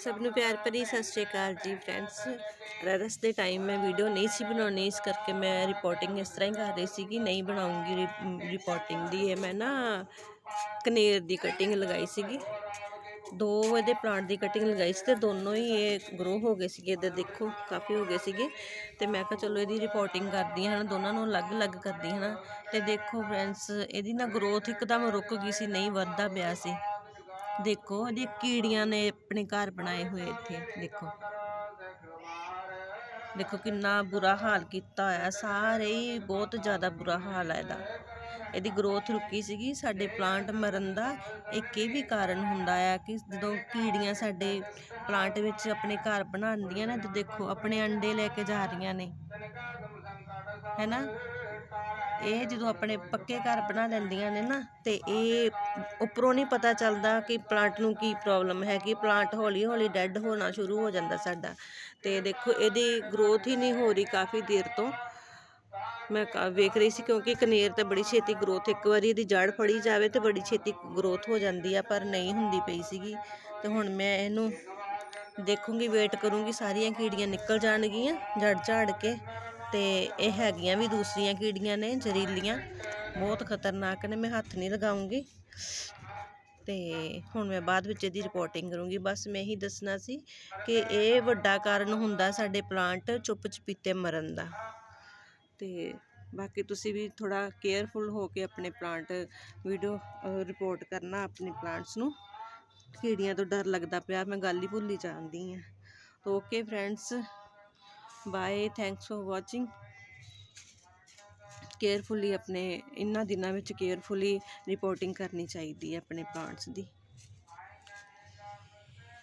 ਸਭ ਨੂੰ ਪਿਆਰ ਭਰੀ ਸਤਿ ਸ਼੍ਰੀ ਅਕਾਲ ਜੀ ਫਰੈਂਡਸ ਰਰਸ ਦੇ ਟਾਈਮ ਮੈਂ ਵੀਡੀਓ ਨਹੀਂ ਸੀ ਬਣਾਉਣੀ, ਇਸ ਕਰਕੇ ਮੈਂ ਰਿਪੋਰਟਿੰਗ ਇਸ ਤਰ੍ਹਾਂ ਹੀ ਕਰ ਰਹੀ ਸੀ ਕਿ ਨਹੀਂ ਬਣਾਉਂਗੀ ਰਿਪੋਰਟਿੰਗ ਦੀ। ਇਹ ਮੈਂ ਨਾ ਕਨੇਰ ਦੀ ਕਟਿੰਗ ਲਗਾਈ ਸੀਗੀ। ਦੋ ਇਹਦੇ ਪਲਾਂਟ ਦੀ ਕਟਿੰਗ ਲਗਾਈ ਸੀ ਤੇ ਦੋਨੋਂ ਹੀ ਇਹ ਗਰੋ ਹੋ ਗਏ ਸੀਗੇ। ਇੱਧਰ ਦੇਖੋ, ਕਾਫੀ ਹੋ ਗਏ ਸੀਗੇ। ਤੇ ਮੈਂ ਕਿਹਾ ਚਲੋ ਇਹਦੀ ਰਿਪੋਰਟਿੰਗ ਕਰਦੀ ਹਾਂ ਦੋਨਾਂ ਨੂੰ ਅਲੱਗ-ਅਲੱਗ ਕਰਦੀ ਹਾਂ ਤੇ ਦੇਖੋ ਫਰੈਂਡਸ ਇਹਦੀ ਨਾ ਗਰੋਥ ਇੱਕਦਮ ਰੁਕ ਗਈ ਸੀ, ਨਹੀਂ ਵੱਧਦਾ ਪਿਆ ਸੀ। ਦੇਖੋ ਇਹਦੀ ਕੀੜੀਆਂ ਨੇ ਆਪਣੇ ਘਰ ਬਣਾਏ ਹੋਏ ਇੱਥੇ, ਦੇਖੋ। ਦੇਖੋ ਕਿੰਨਾ ਬੁਰਾ ਹਾਲ ਕੀਤਾ ਹੋਇਆ, ਸਾਰੇ ਹੀ ਬਹੁਤ ਜ਼ਿਆਦਾ ਬੁਰਾ ਹਾਲ ਹੈ ਇਹਦਾ। ਇਹਦੀ ਗਰੋਥ ਰੁਕੀ ਸੀਗੀ, ਸਾਡੇ ਪਲਾਂਟ ਮਰਨ ਦਾ ਇੱਕ ਇਹ ਵੀ ਕਾਰਨ ਹੁੰਦਾ ਆ ਕਿ ਜਦੋਂ ਕੀੜੀਆਂ ਸਾਡੇ ਪਲਾਂਟ ਵਿੱਚ ਆਪਣੇ ਘਰ ਬਣਾਉਂਦੀਆਂ ਨੇ, ਤੇ ਦੇਖੋ, ਆਪਣੇ ਅੰਡੇ ਲੈ ਕੇ ਜਾ ਰਹੀਆਂ ਨੇ। ਹੈਨਾ ਇਹ ਜਦੋਂ ਆਪਣੇ ਪੱਕੇ ਘਰ ਬਣਾ ਲੈਂਦੀਆਂ ਨੇ ਨਾ, ਤੇ ਇਹ ਉੱਪਰੋਂ ਨਹੀਂ ਪਤਾ ਚੱਲਦਾ ਕਿ ਪਲਾਂਟ ਨੂੰ ਕੀ ਪ੍ਰੋਬਲਮ ਹੈ ਕਿ ਪਲਾਂਟ ਹੌਲੀ ਹੌਲੀ ਡੈੱਡ ਹੋਣਾ ਸ਼ੁਰੂ ਹੋ ਜਾਂਦਾ ਸਾਡਾ। ਤੇ ਦੇਖੋ, ਇਹਦੀ ਗਰੋਥ ਹੀ ਨਹੀਂ ਹੋ ਰਹੀ ਕਾਫੀ ਦੇਰ ਤੋਂ। ਮੈਂ ਕਾ- ਵੇਖ ਰਹੀ ਸੀ ਕਿਉਂਕਿ ਕਨੇਰ ਤੇ ਬੜੀ ਛੇਤੀ ਗਰੋਥ ਇੱਕ ਵਾਰੀ ਇਹਦੀ ਜੜ ਫੜੀ ਜਾਵੇ ਤੇ ਬੜੀ ਛੇਤੀ ਗਰੋਥ ਹੋ ਜਾਂਦੀ ਆ, ਪਰ ਨਹੀਂ ਹੁੰਦੀ ਪਈ ਸੀਗੀ। ਤੇ ਹੁਣ ਮੈਂ ਇਹਨੂੰ ਦੇਖੂੰਗੀ ਵੇਟ ਕਰੂੰਗੀ, ਸਾਰੀਆਂ ਕੀੜੀਆਂ ਨਿਕਲ ਜਾਣਗੀਆਂ ਜੜ ਝਾੜ ਕੇ। ਤੇ ਇਹ ਹੈਗੀਆਂ ਵੀ ਦੂਸਰੀਆਂ ਕੀੜੀਆਂ ਨੇ, ਜ਼ਹਿਰੀਲੀਆਂ। ਬਹੁਤ ਖਤਰਨਾਕ ਨੇ, ਮੈਂ ਹੱਥ ਨਹੀਂ ਲਗਾਉਂਗੀ। ਤੇ ਹੁਣ ਮੈਂ ਬਾਅਦ ਵਿੱਚ ਇਹਦੀ ਰਿਪੋਰਟਿੰਗ ਕਰੂੰਗੀ। ਬਸ ਮੈਂ ਇਹੀ ਦੱਸਣਾ ਸੀ ਕਿ ਇਹ ਵੱਡਾ ਕਾਰਨ ਹੁੰਦਾ ਸਾਡੇ ਪਲਾਂਟ ਚੁੱਪ ਚਪੀਤੇ ਮਰਨ ਦਾ। ਤੇ ਬਾਕੀ ਤੁਸੀਂ ਵੀ ਥੋੜਾ ਕੇਅਰਫੁਲ ਹੋ ਕੇ ਆਪਣੇ ਪਲਾਂਟ ਵੀਡੀਓ ਰਿਪੋਰਟ ਕਰਨਾ ਆਪਣੇ ਪਲਾਂਟਸ ਨੂੰ। ਕੀੜੀਆਂ ਤੋਂ ਡਰ ਲੱਗਦਾ ਪਿਆ, ਮੈਂ ਗੱਲ ਹੀ ਭੁੱਲੀ ਜਾਂਦੀ ਆ okay friends bye thanks for watching carefully ਆਪਣੇ ਇਹਨਾਂ ਦਿਨਾਂ ਵਿੱਚ ਕੇਅਰਫੁਲੀ ਰਿਪੋਰਟਿੰਗ ਕਰਨੀ ਚਾਹੀਦੀ ਹੈ ਆਪਣੇ ਪਲਾਂਟਸ ਦੀ।